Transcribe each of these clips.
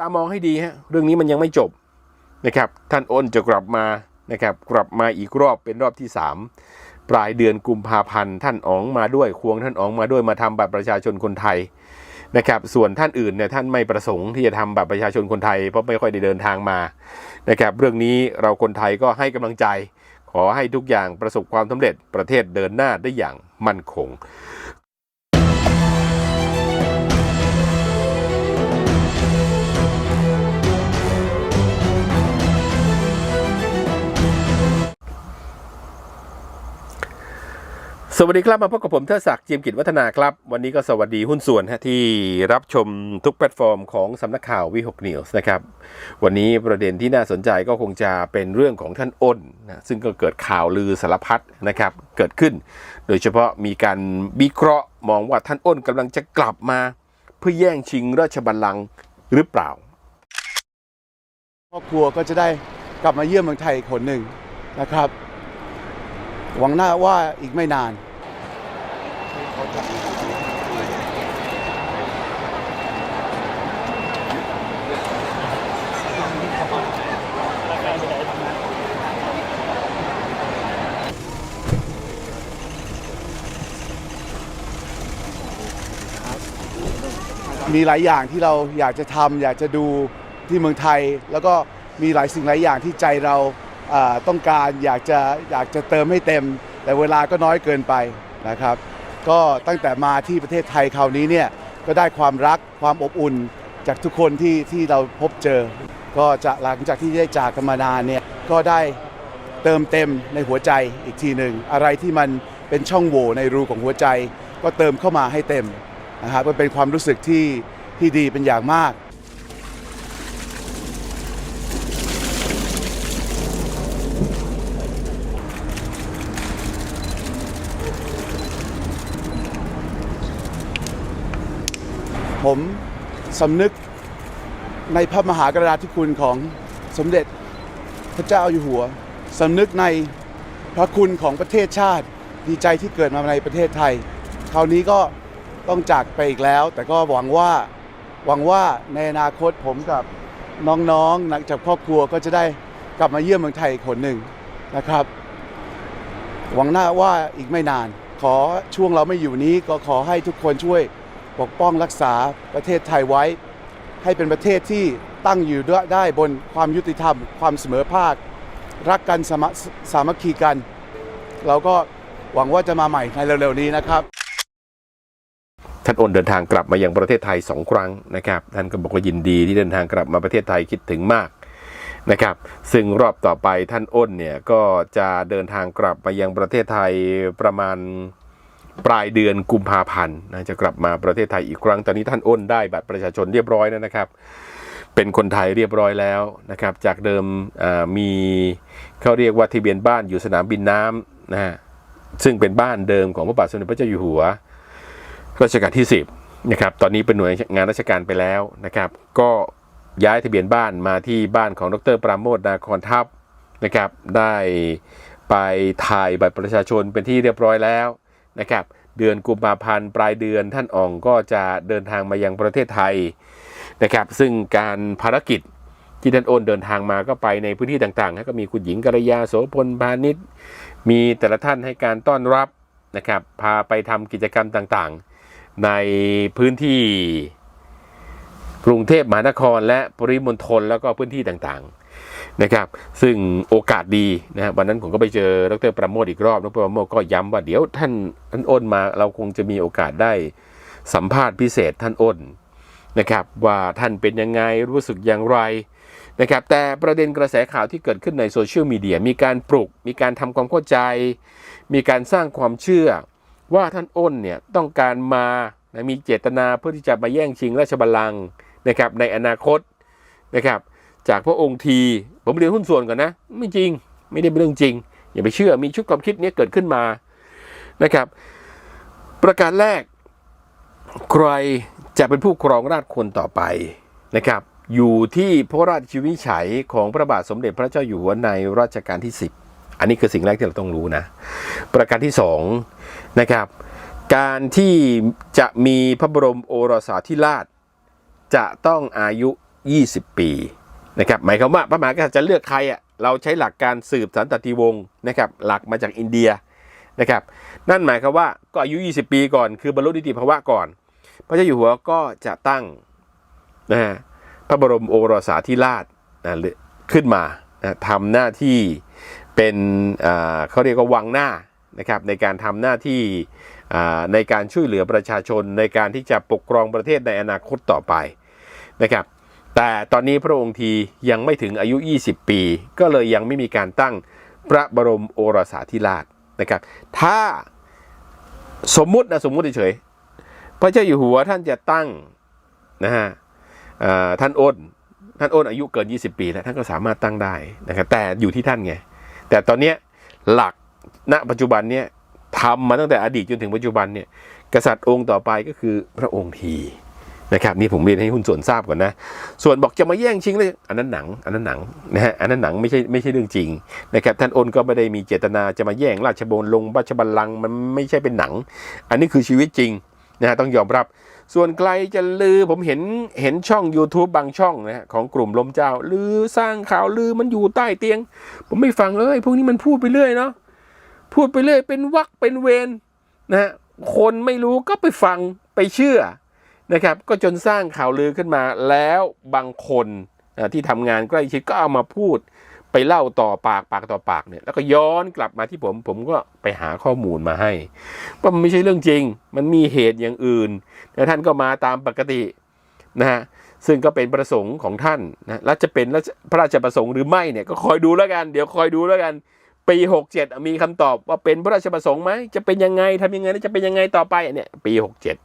ตามองให้ดีฮะเรื่องนี้มันยังไม่จบนะครับท่านอ้นจะกลับมานะครับกลับมาอีกรอบเป็นรอบที่ 3 ปลายเดือนกุมภาพันธ์ท่านอ๋องมาด้วยควงท่านอ๋องมาด้วยมาทำบัตรประชาชนคนไทยนะครับส่วนท่านอื่นเนี่ยท่านไม่ประสงค์ที่จะทำบัตรประชาชนคนไทยเพราะไม่ค่อยได้เดินทางมานะครับเรื่องนี้เราคนไทยก็ให้กำลังใจ ขอให้ทุกอย่างประสบความสำเร็จประเทศเดินหน้าได้อย่างมั่นคง สวัสดีครับมาพบกับผมเทดศักดิ์เจียมกิจวัฒนาครับ วันนี้ก็สวัสดีหุ้นส่วนฮะที่รับชมทุกแพลตฟอร์มของสำนักข่าววิหกนิวส์นะครับ วันนี้ประเด็นที่น่าสนใจก็คงจะเป็นเรื่องของท่านอ้นนะซึ่งก็เกิดข่าวลือสารพัดนะครับ เกิดขึ้น โดยเฉพาะมีการวิเคราะห์มองว่าท่านอ้นกำลังจะกลับมา เพื่อแย่งชิงราชบัลลังก์หรือเปล่าครอบครัวก็จะได้กลับมาเยี่ยมเมืองไทยอีกคนหนึ่งนะครับ หวังหน้าว่าอีกไม่นาน มีหลายอย่างที่เราอยากจะทำอยากจะดูที่เมืองไทย แล้วก็มีหลายสิ่งหลายอย่างที่ใจเราอ่าต้องการอยากจะอยากจะเติมให้เต็ม แต่เวลาก็น้อยเกินไปนะครับ ก็ตั้งแต่มาที่ประเทศไทยคราวนี้เนี่ยก็ได้ความรักความอบอุ่นจากทุกคนที่ที่เราพบเจอ ก็จะหลังจากที่ได้จากกันมานานเนี่ยก็ได้เติมเต็มในหัวใจอีกทีหนึ่งอะไรที่มันเป็นช่องโหว่ในรูของหัวใจ ก็เติมเข้ามาให้เต็ม นะครับมันเป็นความรู้สึกที่ที่ดีเป็นอย่างมาก ผมสำนึกในพระมหากราธิคุณของสมเด็จพระเจ้าอยู่หัวสำนึกในพระคุณของประเทศชาติ ดีใจที่เกิดมาในประเทศไทย คราวนี้ก็ ต้องจากไปอีกแล้ว แต่ก็หวังว่าหวังว่าในอนาคตผมกับน้องๆนักจากครอบครัวก็จะได้กลับมาเยี่ยมเมืองไทยอีกคนหนึ่งนะครับ หวังหน้าว่าอีกไม่นาน ขอช่วงเราไม่อยู่นี้ก็ขอให้ทุกคนช่วยปกป้องรักษาประเทศไทยไว้ ให้เป็นประเทศที่ตั้งอยู่ได้บนความยุติธรรม ความเสมอภาค รักกันสามัคคีกัน เราก็หวังว่าจะมาใหม่ในเร็วๆนี้นะครับ ท่านอ้นเดินทางกลับมายังประเทศไทยสองครั้งนะครับ ท่านก็บอกว่ายินดีที่เดินทางกลับมาประเทศไทยคิดถึงมากนะครับ ซึ่งรอบต่อไปท่านอ้นเนี่ยก็จะเดินทางกลับมายังประเทศไทยประมาณปลายเดือนกุมภาพันธ์นะจะกลับมาประเทศไทยอีกครั้ง ตอนนี้ท่านอ้นได้บัตรประชาชนเรียบร้อยแล้วนะครับ เป็นคนไทยเรียบร้อยแล้วนะครับ จากเดิมมีเขาเรียกว่าทะเบียนบ้านอยู่สนามบินน้ำนะฮะซึ่งเป็นบ้านเดิมของพระบาทสมเด็จพระเจ้าอยู่หัว รัชกาลที่ 10นะครับตอนนี้เป็นหน่วยงานราชการไปแล้วนะครับ ก็ย้ายทะเบียนบ้านมาที่บ้านของดรปราโมทนาคอนทัพนะครับ ได้ไปถ่ายบัตรประชาชนเป็นที่เรียบร้อยแล้วนะครับ เดือนกุมภาพันธ์ปลายเดือนท่านอ่องก็จะเดินทางมายังประเทศไทยนะครับ ซึ่งการภารกิจที่ท่านโอนเดินทางมาก็ไปในพื้นที่ต่างๆนะก็มีคุณหญิงกัลยาโสพลพาณิชย์มีแต่ละท่านให้การต้อนรับนะครับ พาไปทำกิจกรรมต่างๆ ในพื้นที่กรุงเทพมหานครและปริมณฑลแล้วก็พื้นที่ต่างๆนะครับ ซึ่งโอกาสดีนะวันนั้นผมก็ไปเจอดรประโมทอีกรอบดรประโมทก็ย้ำว่าเดี๋ยวท่านท่านอ้นมาเราคงจะมีโอกาสได้สัมภาษณ์พิเศษท่านอ้นนะครับ ว่าท่านเป็นยังไงรู้สึกอย่างไรนะครับ แต่ประเด็นกระแสข่าวที่เกิดขึ้นในโซเชียลมีเดียมีการปลุก มีการทำความเข้าใจ มีการสร้างความเชื่อ ว่าท่านอ้นเนี่ยต้องการมานะมีเจตนาเพื่อที่จะมาแย่งชิงราชบัลลังก์นะครับในอนาคตนะครับ จากพระองค์ทีผมเรียนหุ้นส่วนก่อนนะ ไม่จริงไม่ได้เป็นเรื่องจริง อย่าไปเชื่อมีชุดความคิดนี้เกิดขึ้นมานะครับ ประการแรก ใครจะเป็นผู้ครองราชคนต่อไปนะครับ อยู่ที่พระราชวินิจฉัยของพระบาทสมเด็จพระเจ้าอยู่หัวในรัชกาลที่ 10 อันนี้คือสิ่งแรกที่เราต้องรู้นะ ประการที่2นะครับการที่จะมีพระบรมโอรสาธิราช จะต้องอายุ 20 ปีนะครับหมายความว่าพระมหากษัตริย์จะเลือกใครอะเราใช้หลักการสืบสันตติวงศ์นะครับหลักมาจากอินเดียนะครับนั่นหมายความว่าก็อายุ 20 ปีก่อน คือบรรลุนิติภาวะก่อน พระเจ้าอยู่หัวก็จะตั้งนะฮะพระบรมโอรสาธิราชนะขึ้นมานะทำหน้าที่ เป็นเขาเรียกว่าวังหน้านะครับในการทำหน้าที่ในการช่วยเหลือประชาชนในการที่จะปกครองประเทศในอนาคตต่อไปนะครับแต่ตอนนี้พระองค์ทียังไม่ถึงอายุ 20 ปี ก็เลยยังไม่มีการตั้งพระบรมโอรสาธิราชนะครับถ้าสมมุตินะสมมุติเฉยๆพระเจ้าอยู่หัวท่านจะตั้งนะฮะท่านอ้นท่านอ้นอายุเกิน 20 ปีแล้วท่านก็สามารถตั้งได้นะครับแต่อยู่ที่ท่านไง แต่ตอนนี้หลักณปัจจุบันเนี่ยทำมาตั้งแต่อดีตจนถึงปัจจุบันเนี่ยกษัตริย์องค์ต่อไปก็คือพระองค์ทีนะครับนี่ผมเรียนให้หุ้นส่วนทราบก่อนนะ ส่วนบอกจะมาแย่งชิงเลยอันนั้นหนังอันนั้นหนังนะฮะอันนั้นหนังไม่ใช่ไม่ใช่เรื่องจริงนะครับท่านอนก็ไม่ได้มีเจตนาจะมาแย่งราชบงลงราชบัลลังก์มันไม่ใช่เป็นหนัง อันนี้คือชีวิตจริงนะฮะต้องยอมรับ ส่วนไกลจะลือผมเห็นเห็นช่อง YouTube บางช่องนะฮะของกลุ่มลมเจ้า ลือสร้างข่าวลือมันอยู่ใต้เตียง ผมไม่ฟังเลย พวกนี้มันพูดไปเรื่อยเนาะพูดไปเรื่อยเป็นวักเป็นเวรนะฮะคนไม่รู้ก็ไปฟังไปเชื่อนะครับก็จนสร้างข่าวลือขึ้นมาแล้วบางคนที่ทำงานใกล้ชิดก็เอามาพูด ไปเล่าต่อปากปากต่อปากเนี่ยแล้วก็ย้อนกลับมาที่ผม ผมก็ไปหาข้อมูลมาให้ว่ามันไม่ใช่เรื่องจริง มันมีเหตุอย่างอื่นแล้วท่านก็มาตามปกตินะฮะซึ่งก็เป็นประสงค์ของท่านนะแล้วจะเป็นพระราชประสงค์หรือไม่เนี่ยก็คอยดูแล้วกัน เดี๋ยวคอยดูแล้วกัน ปีหกเจ็ดมีคำตอบว่าเป็นพระราชประสงค์ไหมจะเป็นยังไงทำยังไงแล้วจะเป็นยังไงต่อไปเนี่ยปีหกเจ็ด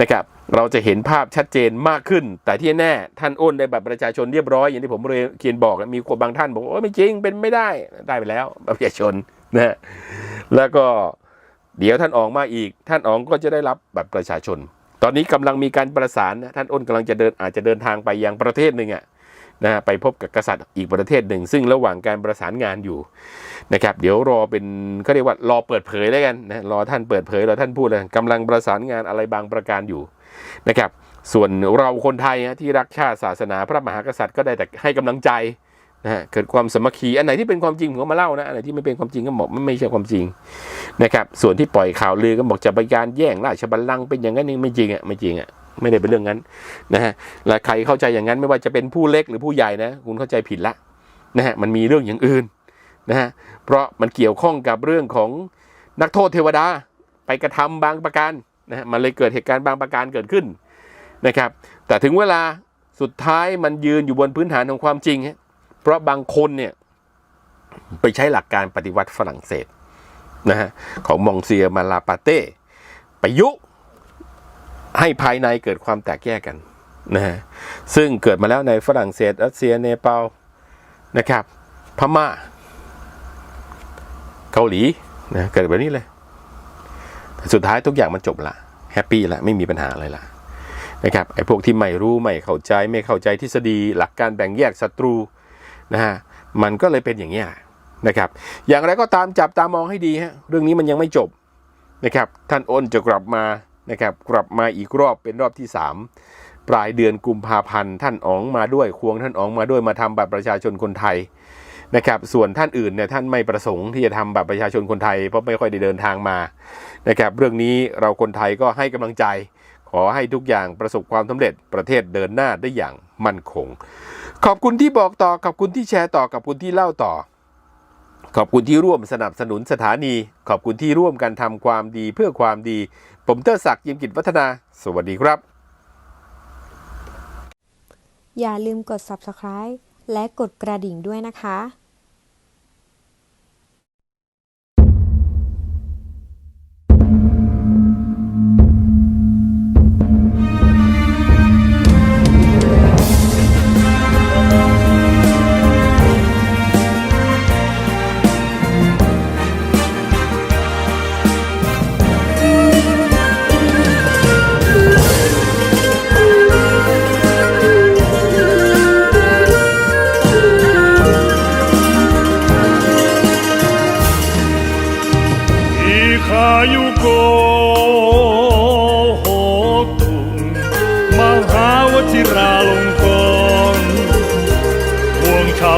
นะครับเราจะเห็นภาพชัดเจนมากขึ้น แต่ที่แน่ท่านอ้นได้บัตรประชาชนเรียบร้อยอย่างที่ผมเรียนเขียนบอกมีคนบางท่านบอกว่าไม่จริงเป็นไม่ได้ได้ไปแล้วบัตรประชาชนนะแล้วก็เดี๋ยวท่านอองมาอีก ท่านอองก็จะได้รับบัตรประชาชน ตอนนี้กำลังมีการประสานนะท่านอ้นกำลังจะเดินอาจจะเดินทางไปยังประเทศหนึ่งอะ่ะ ฮะไปพบกับกษัตริย์อีกประเทศหนึ่ง ซึ่งระหว่างการประสานงานอยู่นะครับ เดี๋ยวรอเป็นเขาเรียกว่ารอเปิดเผยแล้วกันนะรอท่านเปิดเผยรอท่านพูดเลยกำลังประสานงานอะไรบางประการอยู่นะครับส่วนเราคนไทยนะที่รักชาติศาสนาพระมหากษัตริย์ก็ได้แต่ให้กำลังใจนะเกิดความสมัคคีอันไหนที่เป็นความจริงผมก็มาเล่านะอันไหนที่ไม่เป็นความจริงก็บอกมันไม่ใช่ความจริงนะครับส่วนที่ปล่อยข่าวลือก็บอกจะไปการแย่งราชบัลลังก์เป็นอย่างนั้นเองไม่จริงอะไม่จริงอะ ไม่ได้เป็นเรื่องนั้นนะฮะและใครเข้าใจอย่างนั้นไม่ว่าจะเป็นผู้เล็กหรือผู้ใหญ่นะคุณเข้าใจผิดละนะฮะมันมีเรื่องอย่างอื่นนะฮะเพราะมันเกี่ยวข้องกับเรื่องของนักโทษเทวดาไปกระทำบางประการนะฮะมันเลยเกิดเหตุการณ์บางประการเกิดขึ้นนะครับ แต่ถึงเวลาสุดท้ายมันยืนอยู่บนพื้นฐานของความจริง เพราะบางคนเนี่ยไปใช้หลักการปฏิวัติฝรั่งเศสนะฮะของมองเซียมาลาปาเต้ไปยุ ให้ภายในเกิดความแตกแยกกันนะฮะซึ่งเกิดมาแล้วในฝรั่งเศสรัสเซียเนปาลนะครับ พม่า เกาหลีนะเกิดแบบนี้เลย สุดท้ายทุกอย่างมันจบละแฮปปี้ละไม่มีปัญหาอะไรละนะครับไอ้พวกที่ไม่รู้ไม่เข้าใจไม่เข้าใจทฤษฎี หลักการแบ่งแยกศัตรูนะฮะมันก็เลยเป็นอย่างนี้นะครับ อย่างไรก็ตามจับตามองให้ดีฮะเรื่องนี้มันยังไม่จบนะครับ ท่านอ้นจะกลับมา นะครับกลับมาอีกรอบเป็นรอบที่ 3 ปลายเดือนกุมภาพันธ์ท่านอ๋องมาด้วยควงท่านอ๋องมาด้วยมาทำบัตรประชาชนคนไทยนะครับส่วนท่านอื่นเนี่ยท่านไม่ประสงค์ที่จะทำบัตรประชาชนคนไทยเพราะไม่ค่อยได้เดินทางมานะครับเรื่องนี้เราคนไทยก็ให้กำลังใจ ขอให้ทุกอย่างประสบความสำเร็จประเทศเดินหน้าได้อย่างมั่นคง ขอบคุณที่บอกต่อขอบคุณที่แชร์ต่อขอบคุณที่เล่าต่อ ขอบคุณที่ร่วมสนับสนุนสถานี ขอบคุณที่ร่วมกันทำความดีเพื่อความดี ผมเตอร์ศักดิ์ยิมกิจวัฒนา สวัสดีครับ อย่าลืมกด subscribe และกดกระดิ่งด้วยนะคะ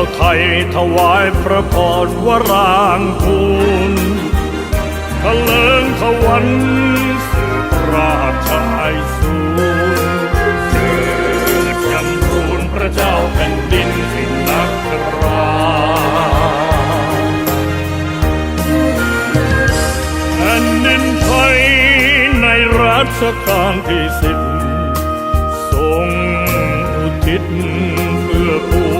าวไทยถวายพระพรวรางคูลทะเลิงทวันสืบราชไอสูรเจิดจำรูนพระเจ้าแผ่นดินสินนักราแผ่นดินไทยในรัชกาลที่สิบทรงอุทิศเพื่อปวงประชา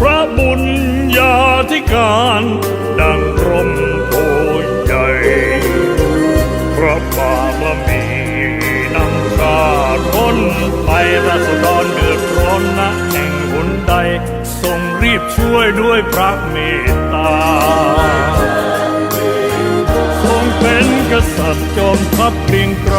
พระบุญญาธิการดังกรมโพใหญ่พระบารมีนำชาติพ้นไปราษฎรเดือดร้อนนะแห่งหนใดทรงรีบช่วยด้วยพระเมตตา ทรงเป็นกษัตริย์จอมทัพเกรียงไกร